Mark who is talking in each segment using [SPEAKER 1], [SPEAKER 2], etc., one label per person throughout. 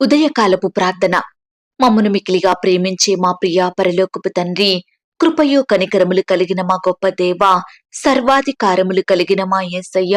[SPEAKER 1] ఉదయకాలపు ప్రార్థన. మమ్మను మికిలిగా ప్రేమించే మా ప్రియ పరలోకపు తండ్రి కృపయో కనికరములు కలిగిన మా గొప్ప దేవ సర్వాధికారములు కలిగిన మా యేసయ్య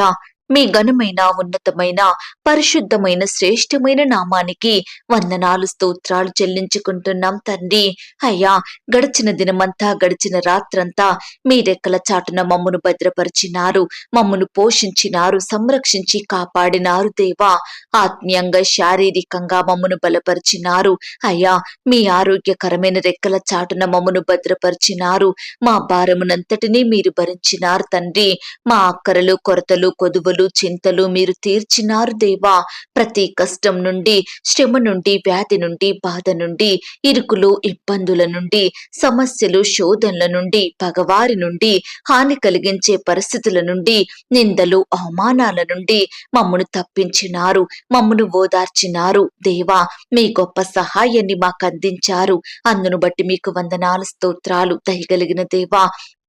[SPEAKER 1] మీ ఘనమైన ఉన్నతమైన పరిశుద్ధమైన శ్రేష్టమైన నామానికి వందనాలు స్తోత్రాలు చెల్లించుకుంటున్నాం తండ్రి. అయ్యా గడిచిన దినమంతా గడిచిన రాత్రంతా మీ రెక్కల చాటున మమ్మను భద్రపరిచినారు మమ్మను పోషించినారు సంరక్షించి కాపాడినారు దేవా. ఆత్మీయంగా శారీరకంగా మమ్మను బలపరిచినారు. అయ్యా మీ ఆరోగ్యకరమైన రెక్కల చాటున మమ్మను భద్రపరిచినారు. మా భారమునంతటినీ మీరు భరించినారు తండ్రి. మా అక్కరలు కొరతలు కొదువులు చింతలు మీరు తీర్చినారు దేవా. ప్రతి కష్టం నుండి శ్రమ నుండి వ్యాధి నుండి బాధ నుండి ఇరుకులు ఇబ్బందుల నుండి సమస్యలు శోధనల నుండి పగవారి నుండి హాని కలిగించే పరిస్థితుల నుండి నిందలు అవమానాల నుండి మమ్మను తప్పించినారు మమ్మను ఓదార్చినారు దేవా. మీ గొప్ప సహాయాన్ని మాకు అందించారు. అందును బట్టి మీకు వందనాలు స్తోత్రాలు దయగలిగిన దేవా.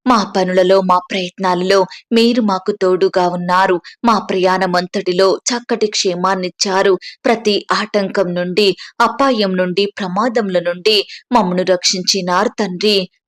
[SPEAKER 1] మా పనులలో మా ప్రయత్నాలలో మీరు మాకు తోడుగా ఉన్నారు. మా ప్రయాణమంతటిలో చక్కటి క్షేమాన్నిచ్చారు. ప్రతి ఆటంకం నుండి అపాయం నుండి ప్రమాదముల నుండి మమ్మను రక్షించినారు తండ్రి.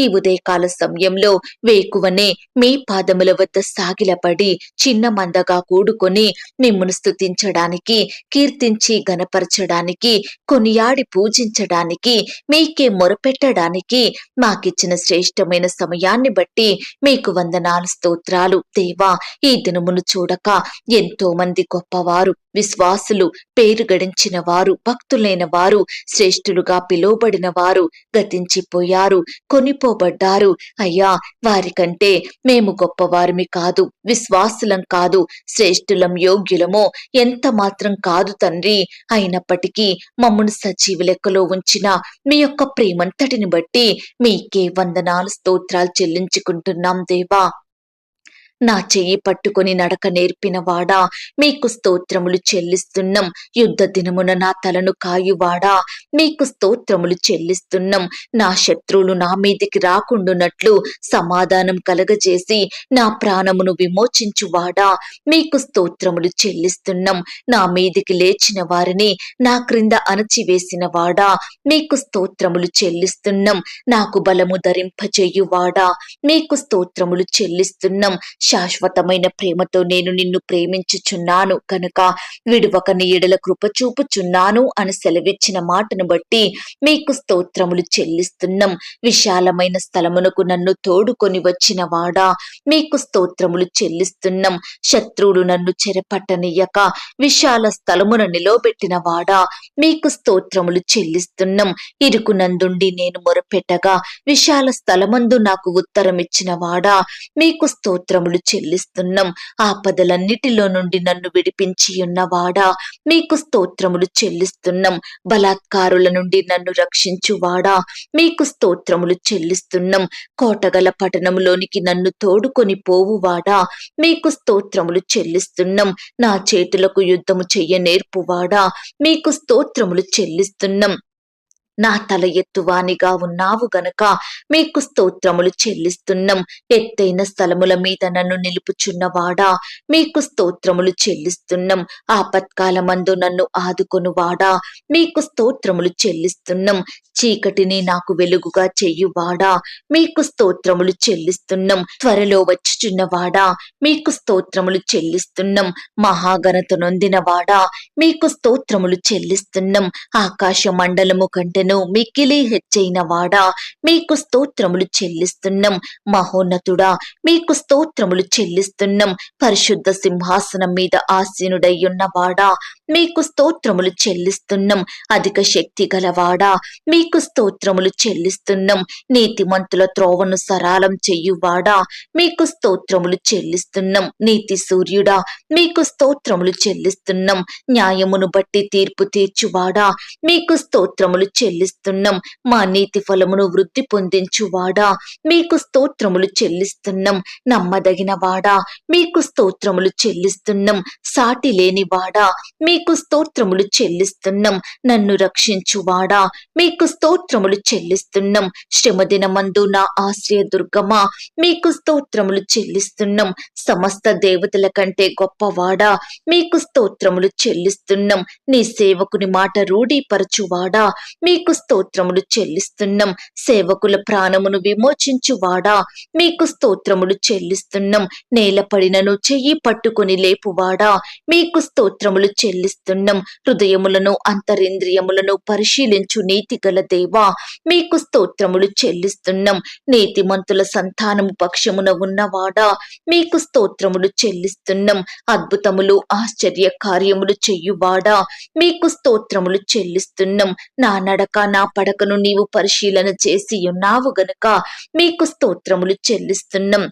[SPEAKER 1] ఈ ఉదయకాల సమయంలో వేకువనే మీ పాదముల వద్ద సాగిలపడి చిన్న మందగా కూడుకొని మిమ్మును స్థుతించడానికి కీర్తించి గనపరచడానికి కొనియాడి పూజించడానికి మీకే మొరపెట్టడానికి మాకిచ్చిన శ్రేష్టమైన సమయాన్ని బట్టి మీకు వందనాలు స్తోత్రాలు. దేవా ఈ దినమును చూడక ఎంతో మంది గొప్పవారు విశ్వాసులు పేరు గడించిన వారు భక్తులైన వారు శ్రేష్ఠులుగా పిలువబడిన వారు గతించిపోయారు కొనిపోబడ్డారు అయ్యా వారికంటే మేము గొప్పవారిమి కాదు విశ్వాసులం కాదు శ్రేష్ఠులం యోగ్యులమో ఎంత మాత్రం కాదు తండ్రి. అయినప్పటికీ మమ్మను సజీవ లెక్కలో ఉంచిన మీ యొక్క ప్రేమంతటిని బట్టి మీకే వందనాలు స్తోత్రాలు చెల్లించుకుంటున్నాం దేవా. నా చెయ్యి పట్టుకొని నడక నేర్పిన వాడా మీకు స్తోత్రములు చెల్లిస్తున్నాం. యుద్ధ దినమున నా తలను కాయువాడా మీకు స్తోత్రములు చెల్లిస్తున్నాం. నా శత్రువులు నా మీదికి రాకుండునట్లు సమాధానం కలగజేసి నా ప్రాణమును విమోచించువాడా మీకు స్తోత్రములు చెల్లిస్తున్నాం. నా మీదికి లేచిన వారిని నా క్రింద అణచివేసిన వాడా మీకు స్తోత్రములు చెల్లిస్తున్నాం. నాకు బలము ధరింపచేయువాడా మీకు స్తోత్రములు చెల్లిస్తున్నాం. శాశ్వతమైన ప్రేమతో నేను నిన్ను ప్రేమించుచున్నాను కనుక విడువక నీ ఎడల కృప చూపుచున్నాను అని సెలవిచ్చిన మాటను బట్టి మీకు స్తోత్రములు చెల్లిస్తున్నాం. విశాలమైన స్థలమునకు నన్ను తోడుకొని వచ్చిన వాడా మీకు స్తోత్రములు చెల్లిస్తున్నాం. శత్రువులు నన్ను చెరపట్టనియ్యక విశాల స్థలమున నిలవబెట్టిన వాడా మీకు స్తోత్రములు చెల్లిస్తున్నాం. ఇరుకునందుండి నేను మొరపెట్టగా విశాల స్థలమందు నాకు ఉత్తరం ఇచ్చిన వాడా మీకు స్తోత్రములు చెల్లిస్తున్నాం. ఆపదలన్నిటిలో నుండి నన్ను విడిపించి ఉన్నవాడా? మీకు స్తోత్రములు చెల్లిస్తున్నాం. బలాత్కారుల నుండి నన్ను రక్షించువాడా? మీకు స్తోత్రములు చెల్లిస్తున్నాం. కోటగల పట్టణములోనికి నన్ను తోడుకొని పోవువాడా? మీకు స్తోత్రములు చెల్లిస్తున్నాం. నా చేతులకు యుద్ధము చెయ్య నేర్పువాడా మీకు స్తోత్రములు చెల్లిస్తున్నాం. నా తల ఎత్తువానిగా ఉన్నావు గనక మీకు స్తోత్రములు చెల్లిస్తున్నాం. ఎత్తైన స్థలముల మీద నన్ను నిలుపుచున్నవాడా? మీకు స్తోత్రములు చెల్లిస్తున్నాం. ఆపత్కాలమందు నన్ను ఆదుకొనువాడా? మీకు స్తోత్రములు చెల్లిస్తున్నాం. చీకటిని నాకు వెలుగుగా చెయ్యువాడా మీకు స్తోత్రములు చెల్లిస్తున్నాం. త్వరలో వచ్చుచున్నవాడా? మీకు స్తోత్రములు చెల్లిస్తున్నాం. మహాగణత నొందినవాడా? మీకు స్తోత్రములు చెల్లిస్తున్నాం. ఆకాశ మండలము కంటే మీదను మిక్కిలి హెచ్చైన వాడా. మీకు స్తోత్రములు చెల్లిస్తున్నాం. మహోన్నతుడా మీకు స్తోత్రములు చెల్లిస్తున్నాం. పరిశుద్ధ సింహాసనం మీద ఆసీనుడయ్యున్నవాడా మీకు స్తోత్రములు చెల్లిస్తున్నాం. అధిక శక్తి గలవాడా మీకు స్తోత్రములు చెల్లిస్తున్నాం. నీతిమంతుల త్రోవను సరాలం చెయ్యువాడా మీకు స్తోత్రములు చెల్లిస్తున్నాం. నీతి సూర్యుడా మీకు స్తోత్రములు చెల్లిస్తున్నాం. న్యాయమును బట్టి తీర్పు తీర్చువాడా మీకు స్తోత్రములు చెల్లిస్తున్నాం. మా నీతి ఫలమును వృద్ధి పొందించువాడా? మీకు స్తోత్రములు చెల్లిస్తున్నాం. నమ్మదగిన వాడా? మీకు స్తోత్రములు చెల్లిస్తున్నాం. సాటి లేని వాడా? మీకు స్తోత్రములు చెల్లిస్తున్నాం. నన్ను రక్షించువాడా? మీకు స్తోత్రములు చెల్లిస్తున్నాం. శ్రమదినమందు నా ఆశ్రయ దుర్గమా? మీకు స్తోత్రములు చెల్లిస్తున్నాం. సమస్త దేవతల కంటే గొప్పవాడా? మీకు స్తోత్రములు చెల్లిస్తున్నాం. నీ సేవకుని మాట రూఢీపరచువాడా? మీకు స్తోత్రములు చెల్లిస్తున్నాం. సేవకుల ప్రాణమును విమోచించువాడా? మీకు స్తోత్రములు చెల్లిస్తున్నాం. నేలపడినను చెయ్యి పట్టుకుని లేపువాడా? మీకు స్తోత్రములు చెల్లిస్తున్నాం. హృదయములను అంతరింద్రియములను పరిశీలించు నీతి గల దేవా మీకు స్తోత్రములు చెల్లిస్తున్నాం. నీతిమంతుల సంతానము పక్షమున ఉన్నవాడా? మీకు స్తోత్రములు చెల్లిస్తున్నాం. అద్భుతములు ఆశ్చర్య కార్యములు చెయ్యువాడా మీకు స్తోత్రములు చెల్లిస్తున్నాం. నా నడక నా పడకను నీవు పరిశీలన చేసి ఉన్నావు గనక మీకు స్తోత్రములు చెల్లిస్తున్నాం.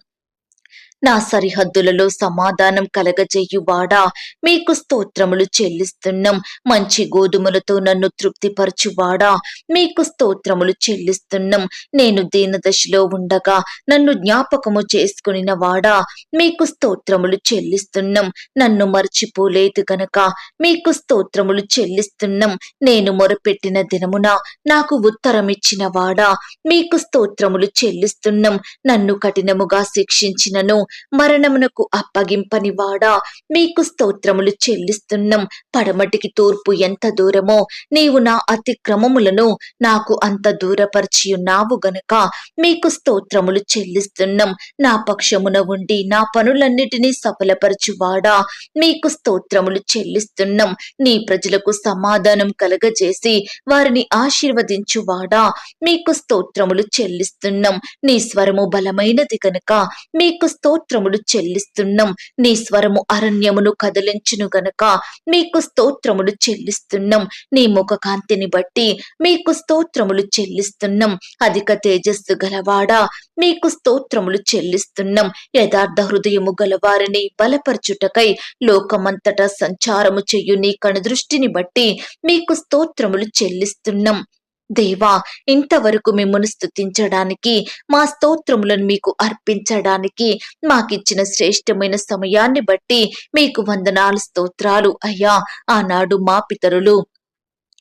[SPEAKER 1] నా సరిహద్దులలో సమాధానం కలగజేయువాడా? మీకు స్తోత్రములు చెల్లిస్తున్నాం. మంచి గోధుమలతో నన్ను తృప్తిపరచువాడా? మీకు స్తోత్రములు చెల్లిస్తున్నాం. నేను దీనదశలో ఉండగా నన్ను జ్ఞాపకము చేసుకునిన వాడా మీకు స్తోత్రములు చెల్లిస్తున్నాం. నన్ను మర్చిపోలేదు గనక మీకు స్తోత్రములు చెల్లిస్తున్నాం. నేను మొరపెట్టిన దినమున నాకు ఉత్తరమిచ్చిన వాడా మీకు స్తోత్రములు చెల్లిస్తున్నాం. నన్ను కఠినముగా శిక్షించినను. మరణమునకు అప్పగింపని వాడా మీకు స్తోత్రములు చెల్లిస్తున్నాం. పడమటికి తూర్పు ఎంత దూరమో? నీవు నా అతిక్రమములను నాకు అంత దూరపరిచి ఉన్నావు గనుక మీకు స్తోత్రములు చెల్లిస్తున్నాం. నా పక్షమున ఉండి నా పనులన్నిటినీ సఫలపరచువాడా? మీకు స్తోత్రములు చెల్లిస్తున్నాం. నీ ప్రజలకు సమాధానం కలగజేసి వారిని ఆశీర్వదించువాడా? మీకు స్తోత్రములు చెల్లిస్తున్నాం. నీ స్వరము బలమైనది కనుక మీకు స్తోత్రములు చెల్లిస్తున్నాం. నీ స్వరము అరణ్యమును కదిలించును గనుక. మీకు స్తోత్రములు చెల్లిస్తున్నాం. నీ ముఖ కాంతిని బట్టి మీకు స్తోత్రములు చెల్లిస్తున్నాం. అధిక తేజస్సు గలవాడా మీకు స్తోత్రములు చెల్లిస్తున్నాం. యథార్థ హృదయము గలవారిని బలపరచుటకై లోకమంతటా సంచారము చెయ్యు నీ కనుదృష్టిని బట్టి మీకు స్తోత్రములు చెల్లిస్తున్నాం. దేవా ఇంతవరకు మిమ్మల్ని స్థుతించడానికి మా స్తోత్రములను మీకు అర్పించడానికి మాకిచ్చిన శ్రేష్టమైన సమయాన్ని బట్టి మీకు వందనాలు స్తోత్రాలు. అయ్యా ఆనాడు మా పితరులు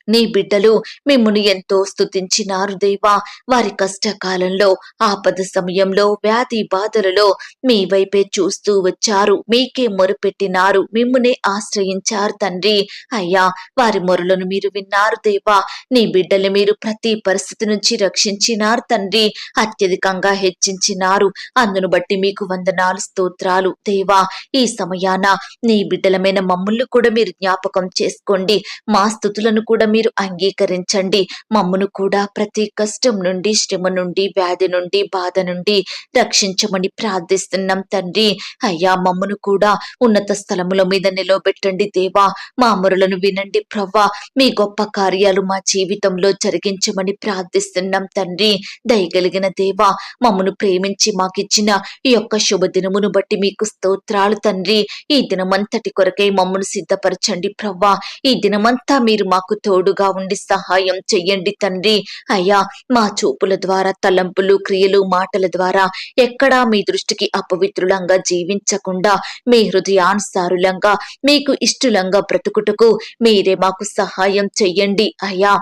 [SPEAKER 1] నీ బిడ్డలు మిమ్మును ఎంతో స్తుతించినారు దేవా. వారి కష్టకాలంలో ఆపద సమయంలో వ్యాధి బాధలలో మీ వైపే చూస్తూ వచ్చారు. మీకే మొరుపెట్టినారు. మిమ్మునే ఆశ్రయించారు తండ్రి. అయ్యా వారి మొరలను మీరు విన్నారు దేవా. నీ బిడ్డలు మీరు ప్రతి పరిస్థితి నుంచి రక్షించినారు తండ్రి. అత్యధికంగా హెచ్చించినారు. అందును బట్టి మీకు వందనాలు స్తోత్రాలు. దేవా ఈ సమయాన నీ బిడ్డలమైన మమ్ముళ్ళు కూడా మీరు జ్ఞాపకం చేసుకోండి. మా స్థుతులను కూడా మీరు అంగీకరించండి. మమ్మను కూడా ప్రతి కష్టం నుండి శ్రమ నుండి వ్యాధి నుండి బాధ నుండి రక్షించమని ప్రార్థిస్తున్నాం తండ్రి. అయ్యా మమ్మును కూడా ఉన్నత స్థలముల మీద నిలవబెట్టండి దేవా. మా అమరులను వినండి ప్రవ్వా. మీ గొప్ప కార్యాలు మా జీవితంలో జరిగించమని ప్రార్థిస్తున్నాం తండ్రి. దయగలిగిన దేవా మమ్మను ప్రేమించి మాకిచ్చిన ఈ యొక్క శుభదినమును బట్టి మీకు స్తోత్రాలు తండ్రి. ఈ దినమంతటి కొరకై మమ్మను సిద్ధపరచండి ప్రవ్వా. ఈ దినమంతా మీరు మాకు తోడు తోడుగా ఉండి సహాయం చెయ్యండి తండ్రి. అయ్యా మా చూపుల ద్వారా తలంపులు క్రియలు మాటల ద్వారా ఎక్కడా మీ దృష్టికి అపవిత్రులంగా జీవించకుండా మీ హృదయానుసారులంగా మీకు ఇష్టలంగా బ్రతుకుటకు మీరే మాకు సహాయం చెయ్యండి. అయ్యా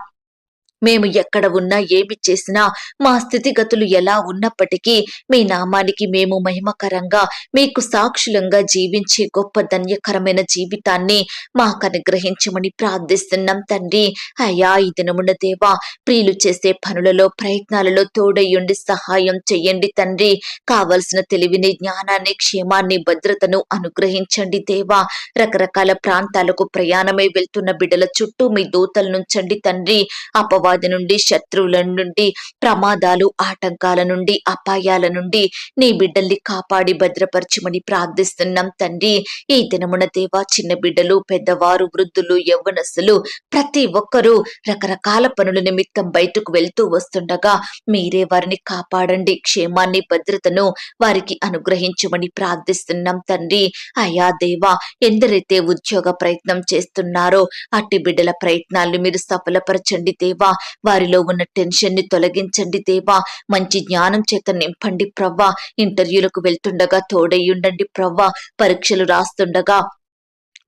[SPEAKER 1] మేము ఎక్కడ ఉన్నా ఏమి చేసినా మా స్థితిగతులు ఎలా ఉన్నప్పటికీ మీ నామానికి మేము మహిమకరంగా మీకు సాక్షులంగా జీవించే గొప్ప ధన్యకరమైన జీవితాన్ని మాకు అనుగ్రహించమని ప్రార్థిస్తున్నాం తండ్రి. అయ్యా ఈ దినమున దేవా ప్రియులు చేసే పనులలో ప్రయత్నాలలో తోడయ్యుండి సహాయం చెయ్యండి తండ్రి. కావలసిన తెలివిని జ్ఞానాన్ని క్షేమాన్ని భద్రతను అనుగ్రహించండి దేవా. రకరకాల ప్రాంతాలకు ప్రయాణమై వెళ్తున్న బిడ్డల చుట్టూ మీ దూతలు నుంచండి తండ్రి. అపవ అపవాది నుండి శత్రువుల నుండి ప్రమాదాలు ఆటంకాల నుండి అపాయాల నుండి నీ బిడ్డల్ని కాపాడి భద్రపరచమని ప్రార్థిస్తున్నాం తండ్రి. ఈ దినమున దేవా చిన్న బిడ్డలు పెద్దవారు వృద్ధులు యవ్వనస్తులు ప్రతి ఒక్కరూ రకరకాల పనుల నిమిత్తం బయటకు వెళ్తూ వస్తుండగా మీరే వారిని కాపాడండి. క్షేమాన్ని భద్రతను వారికి అనుగ్రహించమని ప్రార్థిస్తున్నాం తండ్రి. అయా దేవా ఎందరైతే ఉద్యోగ ప్రయత్నం చేస్తున్నారో అట్టి బిడ్డల ప్రయత్నాలను మీరు సఫలపరచండి దేవా. వారిలో ఉన్న టెన్షన్ని తొలగించండి దేవా. మంచి జ్ఞానం చేత నింపండి ప్రవ్వా. ఇంటర్వ్యూలకు వెళ్తుండగా తోడయ్యుండండి ప్రవ్వా. పరీక్షలు రాస్తుండగా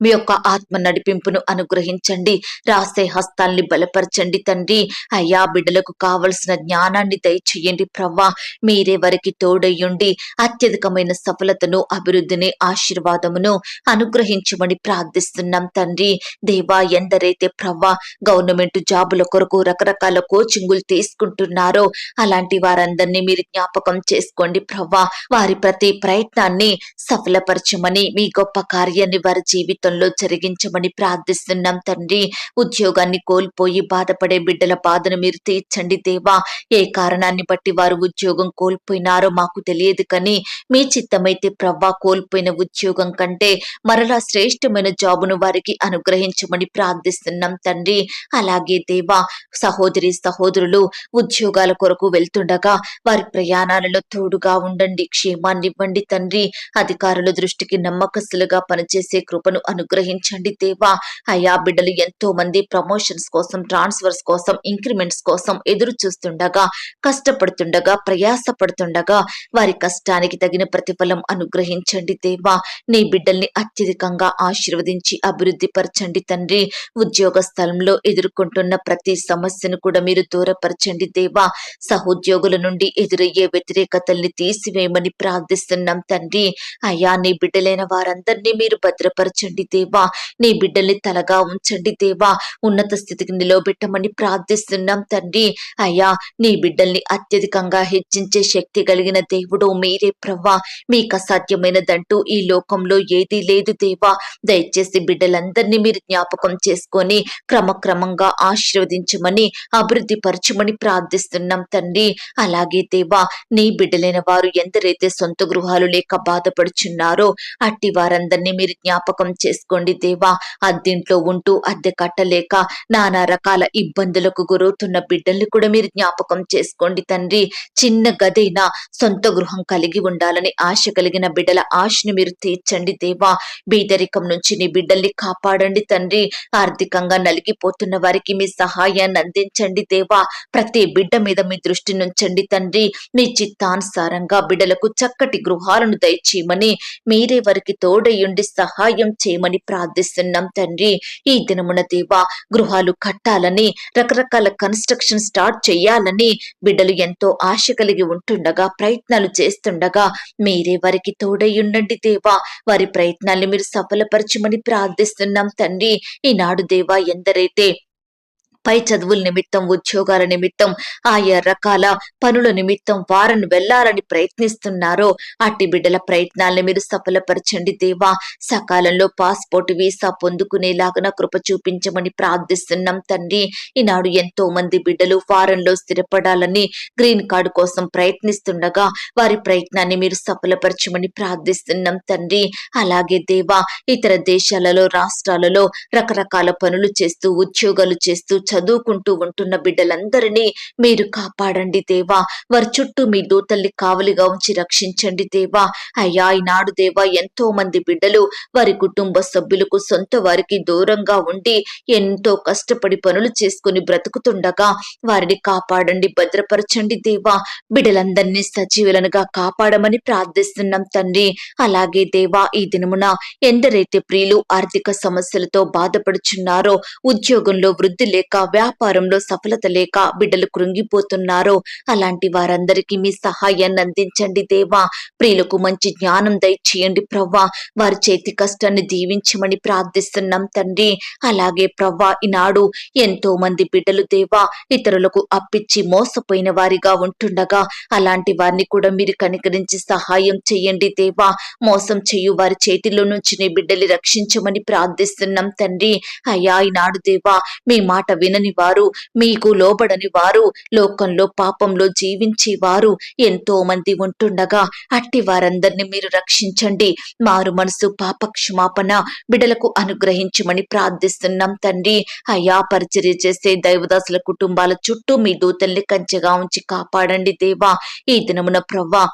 [SPEAKER 1] మీ యొక్క ఆత్మ నడిపింపును అనుగ్రహించండి. రాసే హస్తాల్ని బలపరచండి తండ్రి. అయ్యా బిడ్డలకు కావలసిన జ్ఞానాన్ని దయచేయండి ప్రవ్వా. మీరే వారికి తోడయ్యుండి అత్యధికమైన సఫలతను అభివృద్ధిని ఆశీర్వాదమును అనుగ్రహించమని ప్రార్థిస్తున్నాం తండ్రి. దేవా ఎందరైతే ప్రవ్వా గవర్నమెంట్ జాబుల కొరకు రకరకాల కోచింగులు తీసుకుంటున్నారో అలాంటి వారందరినీ మీరు జ్ఞాపకం చేసుకోండి ప్రవ్వా. వారి ప్రతి ప్రయత్నాన్ని సఫలపరచమని మీ గొప్ప కార్యాన్ని వారి జీవితం జీవితంలో జరిగించమని ప్రార్థిస్తున్నాం తండ్రి. ఉద్యోగాన్ని కోల్పోయి బాధపడే బిడ్డల బాధను మీరు తీర్చండి దేవా. ఏ కారణాన్ని బట్టి వారు ఉద్యోగం కోల్పోయినారో మాకు తెలియదు కానీ మీ చిత్తమైతే ప్రవ్వా కోల్పోయిన ఉద్యోగం కంటే మరలా శ్రేష్టమైన జాబును వారికి అనుగ్రహించమని ప్రార్థిస్తున్నాం తండ్రి. అలాగే దేవా సహోదరి సహోదరులు ఉద్యోగాల కొరకు వెళ్తుండగా వారి ప్రయాణాలలో తోడుగా ఉండండి క్షేమాన్ని ఇవ్వండి తండ్రి. అధికారుల దృష్టికి నమ్మకస్తులుగా పనిచేసే కృపను అనుగ్రహించండి దేవా. అయా బిడ్డలు ఎంతో మంది ప్రమోషన్స్ కోసం ట్రాన్స్ఫర్స్ కోసం ఇంక్రిమెంట్స్ కోసం ఎదురు చూస్తుండగా కష్టపడుతుండగా ప్రయాస పడుతుండగా వారి కష్టానికి తగిన ప్రతిఫలం అనుగ్రహించండి దేవా. నీ బిడ్డల్ని అత్యధికంగా ఆశీర్వదించి అభివృద్ధి పరచండి తండ్రి. ఉద్యోగ స్థలంలో ఎదుర్కొంటున్న ప్రతి సమస్యను కూడా మీరు దూరపరచండి దేవా. సహోద్యోగుల నుండి ఎదురయ్యే వ్యతిరేకతల్ని తీసివేయమని ప్రార్థిస్తున్నాం తండ్రి. అయ్యా నీ బిడ్డలైన వారందరినీ మీరు భద్రపరచండి దేవా. నీ బిడ్డల్ని తలగా ఉంచండి దేవా. ఉన్నత స్థితికి నిలవబెట్టమని ప్రార్థిస్తున్నాం తండ్రి. అయ్యా నీ బిడ్డల్ని అత్యధికంగా హెచ్చించే శక్తి కలిగిన దేవుడు మీరే ప్రవ్వా. మీకు అసాధ్యమైనదంటూ ఈ లోకంలో ఏదీ లేదు దేవా. దయచేసి బిడ్డలందరినీ మీరు జ్ఞాపకం చేసుకొని క్రమక్రమంగా ఆశీర్వదించమని అభివృద్ధి పరచమని ప్రార్థిస్తున్నాం తండ్రి. అలాగే దేవా నీ బిడ్డలైన వారు ఎందరైతే సొంత గృహాలు లేక బాధపడుచున్నారో అట్టి వారందరినీ మీరు జ్ఞాపకం చేసుకోండి దేవా. అద్దెంట్లో ఉంటూ అద్దె కట్టలేక నానా రకాల ఇబ్బందులకు గురవుతున్న బిడ్డల్ని కూడా మీరు జ్ఞాపకం చేసుకోండి తండ్రి. చిన్న గదైనా సొంత గృహం కలిగి ఉండాలని ఆశ కలిగిన బిడ్డల ఆశని మీరు తీర్చండి దేవా. బీదరికం నుంచి నీ బిడ్డల్ని కాపాడండి తండ్రి. ఆర్థికంగా నలిగిపోతున్న వారికి మీ సహాయాన్ని అందించండి దేవా. ప్రతి బిడ్డ మీద మీ దృష్టి నుంచండి తండ్రి. మీ చిత్తానుసారంగా బిడ్డలకు చక్కటి గృహాలను దయచేయమని మీరే వారికి తోడయుండి సహాయం చేయమని ప్రార్థిస్తున్నాం తండ్రి. ఈ దినమున దేవా గృహాలు కట్టాలని రకరకాల కన్స్ట్రక్షన్ స్టార్ట్ చేయాలని బిడ్డలు ఎంతో ఆశ కలిగి ఉంటుండగా ప్రయత్నాలు చేస్తుండగా మీరే వారికి తోడయ్యుండండి దేవా. వారి ప్రయత్నాల్ని మీరు సఫలపరచమని ప్రార్థిస్తున్నాం తండ్రి. ఈనాడు దేవా ఎందరైతే పై చదువుల నిమిత్తం ఉద్యోగాల నిమిత్తం ఆయా రకాల పనుల నిమిత్తం వారిని వెళ్ళాలని ప్రయత్నిస్తున్నారో అట్టి బిడ్డల ప్రయత్నాల్ని మీరు సఫలపరచండి దేవా. సకాలంలో పాస్పోర్ట్ వీసా పొందుకునేలాగా కృప చూపించమని ప్రార్థిస్తున్నాం తండ్రి ఈనాడు ఎంతో మంది బిడ్డలు ఫారెన్లో స్థిరపడాలని గ్రీన్ కార్డు కోసం ప్రయత్నిస్తుండగా వారి ప్రయత్నాన్ని మీరు సఫలపరచమని ప్రార్థిస్తున్నాం తండ్రి అలాగే దేవా ఇతర దేశాలలో రాష్ట్రాలలో రకరకాల పనులు చేస్తూ ఉద్యోగాలు చేస్తూ చదువుకుంటూ ఉంటున్న బిడ్డలందరినీ మీరు కాపాడండి దేవా. వారి చుట్టూ మీ దూతల్ని కావలిగా ఉంచి రక్షించండి దేవా. అయ్యా ఈనాడు దేవా ఎంతో మంది బిడ్డలు వారి కుటుంబ సభ్యులకు సొంత వారికి దూరంగా ఉండి ఎంతో కష్టపడి పనులు చేసుకుని బ్రతుకుతుండగా వారిని కాపాడండి భద్రపరచండి దేవా. బిడ్డలందరినీ సజీవులనుగా కాపాడమని ప్రార్థిస్తున్నాం తండ్రి. అలాగే దేవా ఈ దినమున ఎందరైతే ప్రియులు ఆర్థిక సమస్యలతో బాధపడుచున్నారో ఉద్యోగంలో వృద్ధి లేక వ్యాపారంలో సఫలత లేక బిడ్డలు కృంగిపోతున్నారో అలాంటి వారందరికీ మీ సహాయాన్ని అందించండి దేవా. ప్రియులకు మంచి జ్ఞానం దయచేయండి ప్రవ్వా. వారి చేతి కష్టాన్ని దీవించమని ప్రార్థిస్తున్నాం తండ్రి. అలాగే ప్రవ్వా ఈనాడు ఎంతో మంది బిడ్డలు దేవా ఇతరులకు అప్పిచ్చి మోసపోయిన వారిగా ఉంటుండగా అలాంటి వారిని కూడా మీరు కనికరించి సహాయం చేయండి దేవా. మోసం చేయు వారి చేతిలో నుంచి నీ బిడ్డలు రక్షించమని ప్రార్థిస్తున్నాం తండ్రి. అయ్యా ఈనాడు దేవా మీ మాట వినని వారు మీకు లోబడని వారు లోకంలో పాపంలో జీవించే వారు ఎంతో మంది ఉంటుండగా అట్టి వారందరిని మీరు రక్షించండి. మారు మనసు పాప క్షమాపణ బిడలకు అనుగ్రహించమని ప్రార్థిస్తున్నాం తండ్రి. అయా పరిచర్య చేసే దైవదాసుల కుటుంబాల చుట్టూ మీ దూతల్ని కంచెగా ఉంచి కాపాడండి దేవా. ఈ దినమున ప్రవ్వా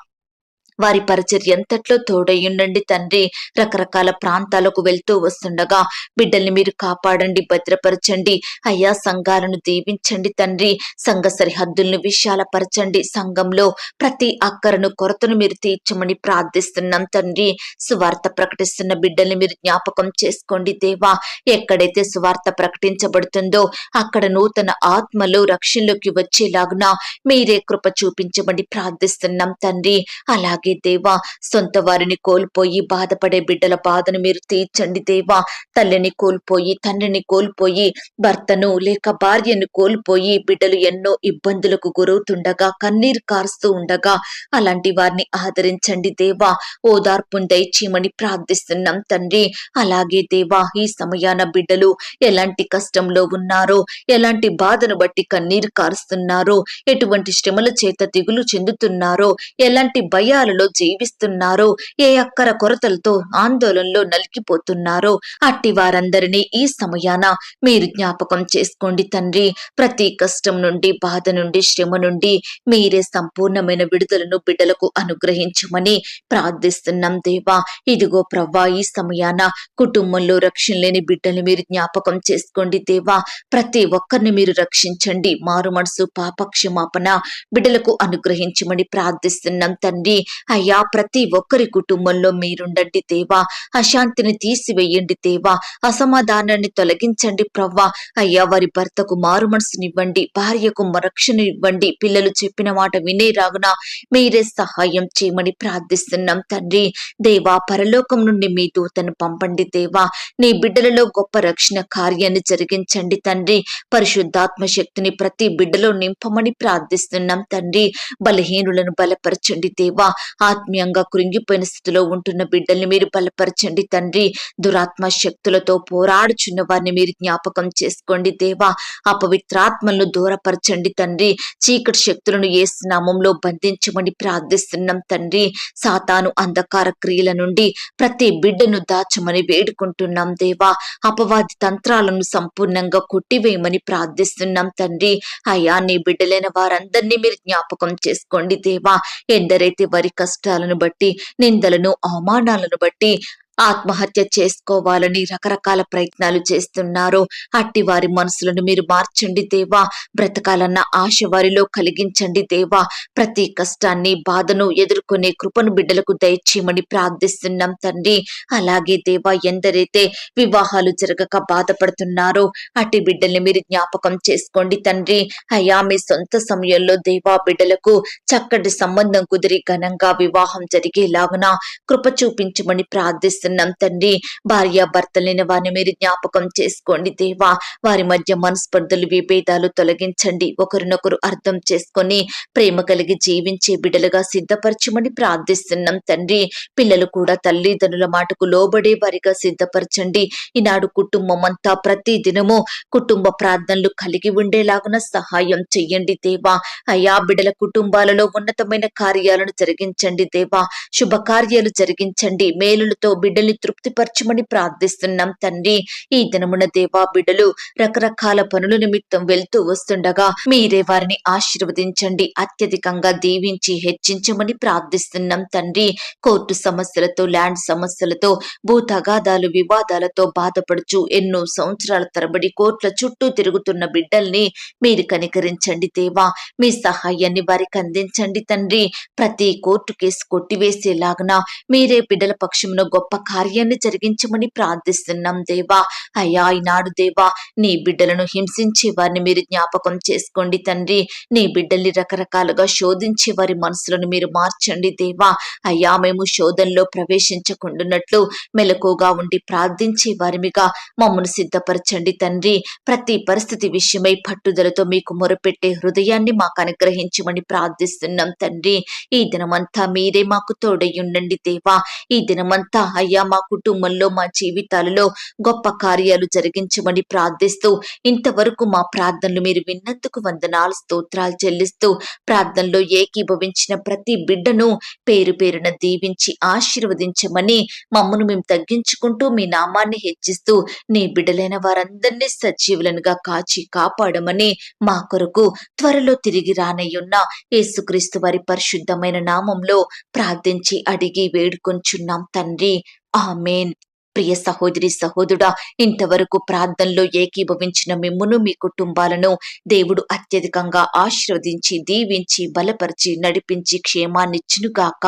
[SPEAKER 1] వారి పరిచర్యంతట్లో తోడయ్యుండండి తండ్రి. రకరకాల ప్రాంతాలకు వెళ్తూ వస్తుండగా బిడ్డల్ని మీరు కాపాడండి భద్రపరచండి. అయ్యా సంఘాలను దీవించండి తండ్రి. సంఘ సరిహద్దులను విశాలపరచండి. సంఘంలో ప్రతి అక్కరను కొరతను మీరు తీర్చమని ప్రార్థిస్తున్నాం తండ్రి. సువార్త ప్రకటిస్తున్న బిడ్డల్ని మీరు జ్ఞాపకం చేసుకోండి దేవా. ఎక్కడైతే సువార్త ప్రకటించబడుతుందో అక్కడ నూతన ఆత్మలు రక్షణలోకి వచ్చేలాగున మీరే కృప చూపించమని ప్రార్థిస్తున్నాం తండ్రి. అలాగే దేవా సొంత వారిని కోల్పోయి బాధపడే బిడ్డల బాధను మీరు తీర్చండి దేవా. తల్లిని కోల్పోయి తండ్రిని కోల్పోయి భర్తను లేక భార్యను కోల్పోయి బిడ్డలు ఎన్నో ఇబ్బందులకు గురవుతుండగా కన్నీరు కారుస్తూ ఉండగా అలాంటి వారిని ఆదరించండి దేవా. ఓదార్పును దయచేయమని ప్రార్థిస్తున్నాం తండ్రి. అలాగే దేవా ఈ సమయాన బిడ్డలు ఎలాంటి కష్టంలో ఉన్నారో ఎలాంటి బాధను బట్టి కన్నీరు కారుస్తున్నారో ఎటువంటి శ్రమల చేత దిగులు చెందుతున్నారో ఎలాంటి భయాలు ఆందోళనలో జీవిస్తున్నారో ఏ అక్కర కొరతలతో ఆందోళనలో నలిగిపోతున్నారో అట్టి వారందరినీ ఈ సమయాన మీరు జ్ఞాపకం చేసుకోండి తండ్రి. ప్రతి కష్టం నుండి బాధ నుండి శ్రమ నుండి మీరే సంపూర్ణమైన విడుదలను బిడ్డలకు అనుగ్రహించమని ప్రార్థిస్తున్నాం దేవా. ఇదిగో ప్రవ్వా ఈ సమయాన కుటుంబంలో రక్షణ లేని బిడ్డల్ని మీరు జ్ఞాపకం చేసుకోండి దేవా. ప్రతి ఒక్కరిని మీరు రక్షించండి. మారు మనసు పాపక్షమాపణ బిడ్డలకు అనుగ్రహించమని ప్రార్థిస్తున్నాం తండ్రి. అయ్యా ప్రతి ఒక్కరి కుటుంబంలో మీరుండండి దేవా. అశాంతిని తీసివేయండి దేవా. అసమాధానాన్ని తొలగించండి ప్రవ్వా. అయ్యా వారి భర్తకు మారు మనసునివ్వండి భార్యకు రక్షణ ఇవ్వండి పిల్లలు చెప్పిన మాట వినే రాగున మీరే సహాయం చేయమని ప్రార్థిస్తున్నాం తండ్రి. దేవా పరలోకం నుండి మీ దూతను పంపండి దేవా. నీ బిడ్డలలో గొప్ప రక్షణ కార్యాన్ని జరిగించండి తండ్రి. పరిశుద్ధాత్మ శక్తిని ప్రతి బిడ్డలో నింపమని ప్రార్థిస్తున్నాం తండ్రి. బలహీనులను బలపరచండి దేవా. ఆత్మీయంగా కృంగిపోయిన స్థితిలో ఉంటున్న బిడ్డల్ని మీరు బలపరచండి తండ్రి. దురాత్మ శక్తులతో పోరాడుచున్న వారిని మీరు జ్ఞాపకం చేసుకోండి దేవా. అపవిత్రాత్మలను దూరపరచండి తండ్రి. చీకటి శక్తులను ఏ స్నామంలో బంధించమని ప్రార్థిస్తున్నాం తండ్రి. సాతాను అంధకార క్రియల నుండి ప్రతి బిడ్డను దాచమని వేడుకుంటున్నాం దేవా. అపవాది తంత్రాలను సంపూర్ణంగా కొట్టివేయమని ప్రార్థిస్తున్నాం తండ్రి. అయ్యా నీ బిడ్డలైన వారందరినీ మీరు జ్ఞాపకం చేసుకోండి దేవా. ఎందరైతే వారి కష్టాలను బట్టి నిందలను అవమానాలను బట్టి ఆత్మహత్య చేసుకోవాలని రకరకాల ప్రయత్నాలు చేస్తున్నారు. అట్టి వారి మనసులను మీరు మార్చండి దేవా. బ్రతకాలన్న ఆశ వారిలో కలిగించండి దేవా. ప్రతి కష్టాన్ని బాధను ఎదుర్కొనే కృపను బిడ్డలకు దయచేయమని ప్రార్థిస్తున్నాం తండ్రి. అలాగే దేవా ఎందరైతే వివాహాలు జరగక బాధపడుతున్నారో అట్టి బిడ్డల్ని మీరు జ్ఞాపకం చేసుకోండి తండ్రి. అయ్యా మీ సొంత సమయంలో దేవా బిడ్డలకు చక్కటి సంబంధం కుదిరి ఘనంగా వివాహం జరిగేలాగున కృప చూపించమని ప్రార్థిస్తున్నాం. తండ్రి. భార్య భర్తలైన వారిని మీరు జ్ఞాపకం చేసుకోండి దేవా. వారి మధ్య మనస్పర్ధలు విభేదాలు తొలగించండి. ఒకరినొకరు అర్థం చేసుకొని ప్రేమ కలిగి జీవించే బిడ్డలుగా సిద్ధపరచమని ప్రార్థిస్తున్నాం తండ్రి. పిల్లలు కూడా తల్లిదండ్రుల మాటకు లోబడే వారిగా సిద్ధపరచండి. ఈనాడు కుటుంబం అంతా ప్రతి దినము కుటుంబ ప్రార్థనలు కలిగి ఉండేలాగున సహాయం చెయ్యండి దేవా. అయా బిడ్డల కుటుంబాలలో ఉన్నతమైన కార్యాలను జరిగించండి దేవా. శుభకార్యాలు జరిగించండి. మేలులతో బిడ్డల్ని తృప్తిపరచమని ప్రార్థిస్తున్నాం తండ్రి. ఈ దినమున దేవా బిడ్డలు రకరకాల పనుల నిమిత్తం వెళ్తూ వస్తుండగా మీరే వారిని ఆశీర్వదించండి. అత్యధికంగా దీవించి హెచ్చించమని ప్రార్థిస్తున్నాం తండ్రి. కోర్టు సమస్యలతో ల్యాండ్ సమస్యలతో భూ తగాదాలు వివాదాలతో బాధపడుచు ఎన్నో సంవత్సరాల తరబడి కోర్టుల చుట్టూ తిరుగుతున్న బిడ్డల్ని మీరు కనికరించండి దేవా. మీ సహాయాన్ని వారికి అందించండి తండ్రి. ప్రతి కోర్టు కేసు కొట్టివేసేలాగన మీరే బిడ్డల పక్షమున గొప్ప కార్యాన్ని జరిగించమని ప్రార్థిస్తున్నాం దేవా. అయ్యా ఈనాడు దేవా నీ బిడ్డలను హింసించే వారిని మీరు జ్ఞాపకం చేసుకోండి తండ్రి. నీ బిడ్డల్ని రకరకాలుగా శోధించే వారి మనసులను మీరు మార్చండి దేవా. అయ్యా మేము శోధనలో ప్రవేశించకుండానట్లు మెలకుగా ఉండి ప్రార్థించే వారిమిగా మమ్మను సిద్ధపరచండి తండ్రి. ప్రతి పరిస్థితి విషయమై పట్టుదలతో మీకు మొరపెట్టే హృదయాన్ని మాకు అనుగ్రహించమని ప్రార్థిస్తున్నాం తండ్రి. ఈ దినమంతా మీరే మాకు తోడై ఉండండి దేవా. ఈ దినమంతా అయ్యా అయ్యా మా కుటుంబంలో మా జీవితాలలో గొప్ప కార్యాలు జరిగించమని ప్రార్థిస్తూ ఇంతవరకు మా ప్రార్థనలు మీరు విన్నందుకు వందనాలు స్తోత్రాలు చెల్లిస్తూ ప్రార్థనలో ఏకీభవించిన ప్రతి బిడ్డను పేరు పేరున దీవించి ఆశీర్వదించమని మమ్మను మేము తగ్గించుకుంటూ మీ నామాన్ని హెచ్చిస్తూ నీ బిడ్డలైన వారందరినీ సజీవులనుగా కాచి కాపాడమని మా కొరకు త్వరలో తిరిగి రానయ్యున్న యేసుక్రీస్తు వారి పరిశుద్ధమైన నామంలో ప్రార్థించి అడిగి వేడుకొంచున్నాం తండ్రి. ఆమెన్. ప్రియ సహోదరి సహోదరుడా ఇంతవరకు ప్రార్థనలో ఏకీభవించిన మిమ్మును మీ కుటుంబాలను దేవుడు అత్యధికంగా ఆశీర్వదించి దీవించి బలపరిచి నడిపించి క్షేమాన్నిచ్చునుగాక.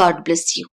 [SPEAKER 1] God bless you.